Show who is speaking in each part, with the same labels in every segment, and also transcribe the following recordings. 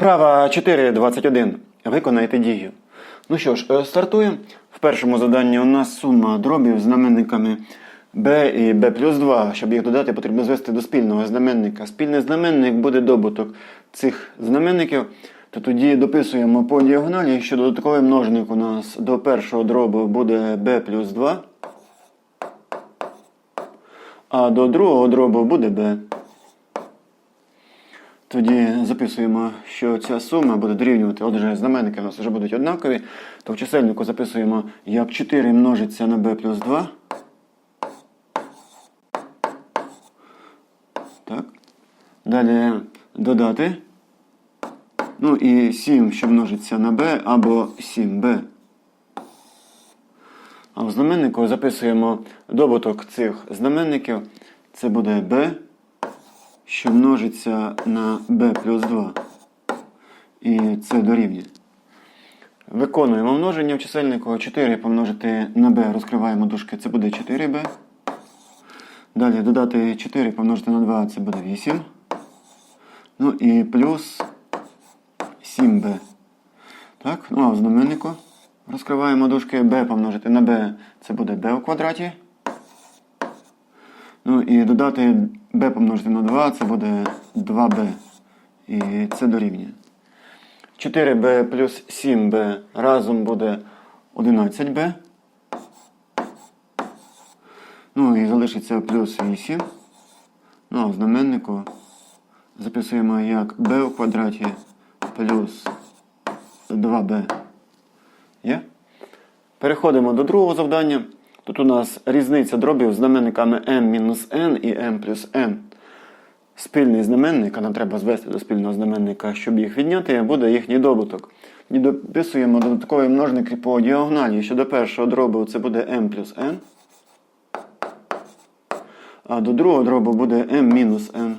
Speaker 1: Вправа 4.21. Виконайте дію. Ну що ж, е, стартуємо. В першому заданні у нас сума дробів з знаменниками b і b плюс 2. Щоб їх додати, потрібно звести до спільного знаменника. Спільний знаменник буде добуток цих знаменників. То тоді дописуємо по діагоналі, що додатковий множник у нас до першого дробу буде b плюс 2, а до другого дробу буде b. Тоді записуємо, що ця сума буде дорівнювати, отже, знаменники у нас вже будуть однакові, то в чисельнику записуємо, як 4 множиться на b плюс 2. Так. Далі додати. Ну і 7, що множиться на b, або 7b. А в знаменнику записуємо добуток цих знаменників. Це буде b що множиться на b плюс 2. І це дорівнює. Виконуємо множення в чисельнику 4 помножити на b, розкриваємо дужки, це буде 4b. Далі додати 4 помножити на 2, це буде 8. Ну і плюс 7b. Так, ну а в знаменнику розкриваємо дужки b помножити на b, це буде b у квадраті. Ну і додати b помножити на 2, це буде 2b. І це дорівнює. 4b плюс 7b разом буде 11b. Ну і залишиться плюс 8. Ну а в знаменнику записуємо як b у квадраті плюс 2b. Є? Переходимо до другого завдання. Тут у нас різниця дробів з знаменниками m-n і m плюс n. Спільний знаменник, а нам треба звести до спільного знаменника, щоб їх відняти, буде їхній добуток. І дописуємо додаткові множники по діагоналі, що до першого дробу це буде m плюс n. А до другого дробу буде m мінус n.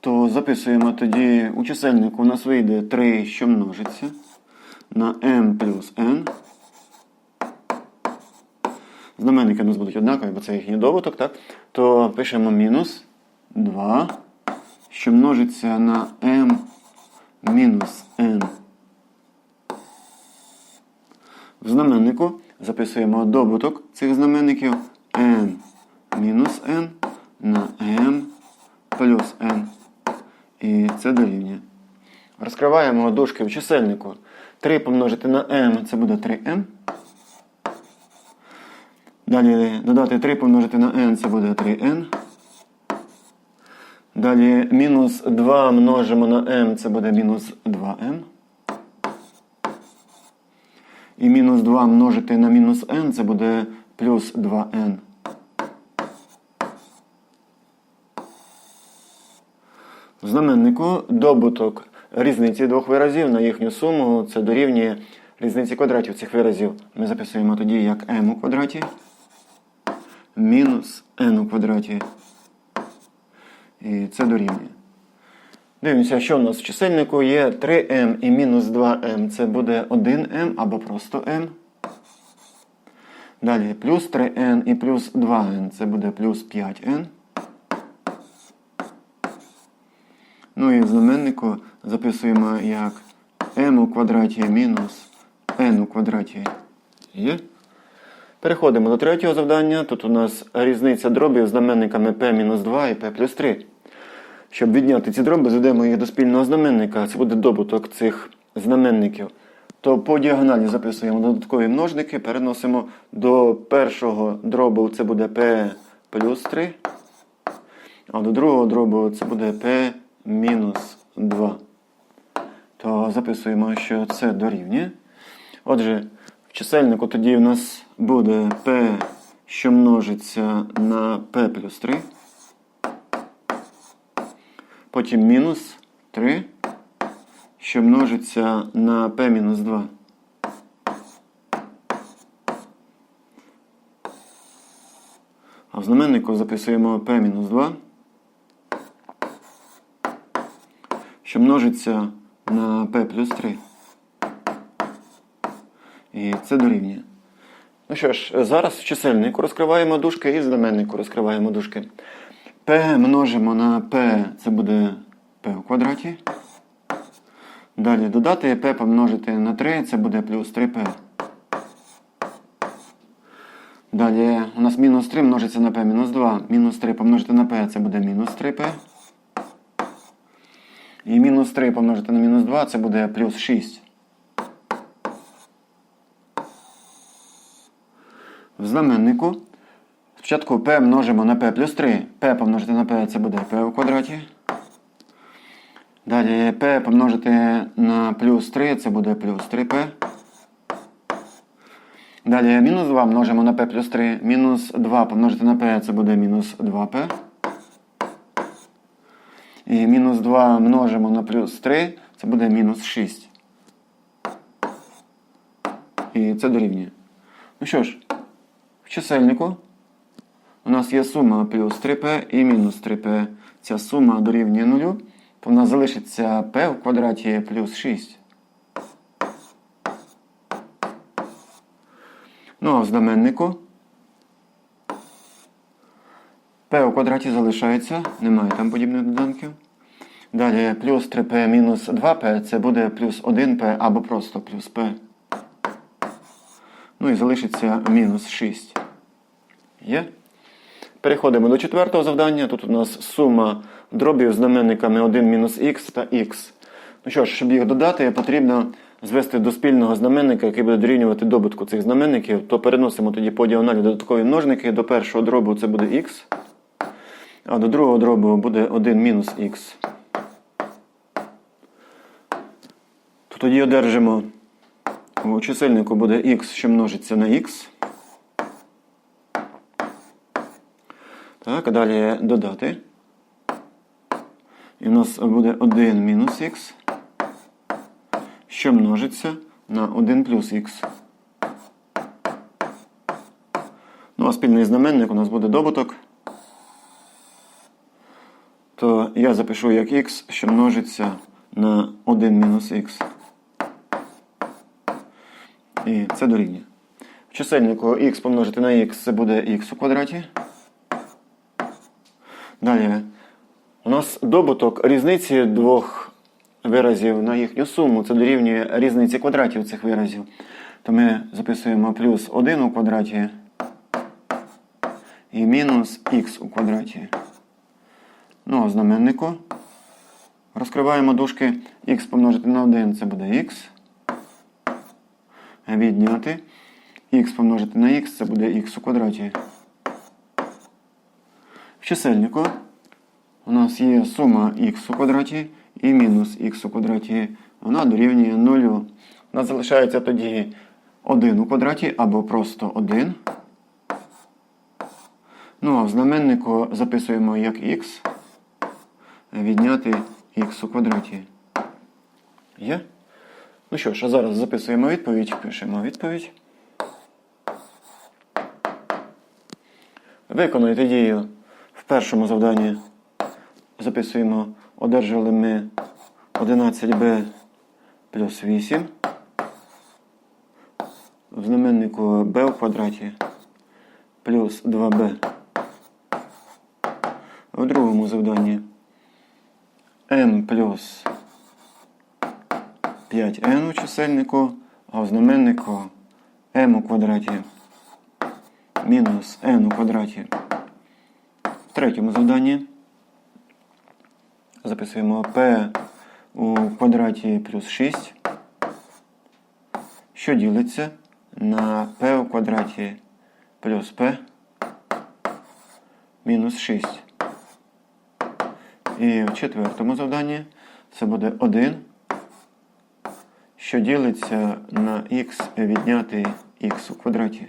Speaker 1: То записуємо тоді у чисельнику у нас вийде 3, що множиться на m плюс n. Знаменники у нас будуть однакові, бо це їхній добуток, так? То пишемо мінус 2, що множиться на m мінус n. В знаменнику записуємо добуток цих знаменників n мінус n на m плюс n. І це дорівнює. Розкриваємо дужки в чисельнику. 3 помножити на m це буде 3m. Далі додати 3 помножити на n, це буде 3n. Далі мінус 2 множимо на m, це буде мінус 2m. І мінус 2 множити на мінус n, це буде плюс 2n. В знаменнику добуток різниці двох виразів на їхню суму це дорівнює різниці квадратів цих виразів. Ми записуємо тоді як m у квадраті мінус n у квадраті. І це дорівнює. Дивимося, що у нас в чисельнику є 3m і мінус 2m. Це буде 1m або просто m. Далі плюс 3n і плюс 2n. Це буде плюс 5n. Ну і в знаменнику записуємо як m у квадраті мінус n у квадраті. Є? Переходимо до третього завдання. Тут у нас різниця дробів з знаменниками p-2 і p плюс 3. Щоб відняти ці дроби, зведемо їх до спільного знаменника. Це буде добуток цих знаменників. То по діагоналі записуємо додаткові множники, переносимо до першого дробу це буде p плюс 3. А до другого дробу це буде p мінус 2. То записуємо, що це дорівнює. Отже, чисельнику тоді в нас буде p, що множиться на p плюс 3. Потім мінус 3, що множиться на p мінус 2. А в знаменнику записуємо p мінус 2, що множиться на p плюс 3. І це дорівнює. Ну що ж, зараз в чисельнику розкриваємо дужки і в знаменнику розкриваємо дужки. P множимо на P, це буде p у квадраті. Далі додати p помножити на 3, це буде плюс 3p. Далі у нас мінус 3 множиться на p мінус 2. Мінус 3 помножити на p це буде мінус 3p. І мінус 3 помножити на мінус 2 це буде плюс 6. Знаменнику спочатку p множимо на p плюс 3. p помножити на p це буде p у квадраті. Далі p помножити на плюс 3 це буде плюс 3p. Далі мінус 2 множимо на p плюс 3. Мінус 2 помножити на p це буде мінус 2p. І мінус 2 множимо на плюс 3, це буде мінус 6. І це дорівнює. Ну що ж, чисельнику у нас є сума плюс 3p і мінус 3p. Ця сума дорівнює 0, то в нас залишиться p в квадраті плюс 6. Ну а в знаменнику p у квадраті залишається, немає там подібних доданків. Далі плюс 3p мінус 2p це буде плюс 1p або просто плюс p. Ну і залишиться мінус 6. Є? Переходимо до четвертого завдання. Тут у нас сума дробів з знаменниками 1 мінус х та х. Ну що ж, щоб їх додати, потрібно звести до спільного знаменника, який буде дорівнювати добутку цих знаменників, то переносимо тоді по діагоналі додаткові множники. До першого дробу це буде х, а до другого дробу буде 1 мінус х. То тоді одержимо у чисельнику буде х, що множиться на х. Так, далі додати. І у нас буде 1 мінус х, що множиться на 1 плюс х. Ну, а спільний знаменник у нас буде добуток. То я запишу як х, що множиться на 1 мінус х. І це дорівнює. В чисельнику х помножити на х це буде х у квадраті. Далі. У нас добуток різниці двох виразів на їхню суму. Це дорівнює різниці квадратів цих виразів. То ми записуємо плюс 1 у квадраті і мінус х у квадраті. Ну, а знаменнику розкриваємо дужки х помножити на 1 це буде х. Відняти. х помножити на х це буде х у квадраті. Чисельнику у нас є сума х у квадраті і мінус х у квадраті. Вона дорівнює 0. У нас залишається тоді 1 у квадраті або просто 1. Ну а в знаменнику записуємо як х відняти х у квадраті. Є? Ну що ж, а зараз записуємо відповідь, пишемо відповідь. Виконуйте дію першому завданні. Записуємо, одержали ми 11b плюс 8. В знаменнику b в квадраті плюс 2b. В другому завданні m плюс 5n у чисельнику, а в знаменнику m у квадраті мінус n у квадраті. Третьому завданні записуємо p у квадраті плюс 6, що ділиться на p у квадраті плюс p мінус 6. І в четвертому завданні це буде 1, що ділиться на х відняти х у квадраті.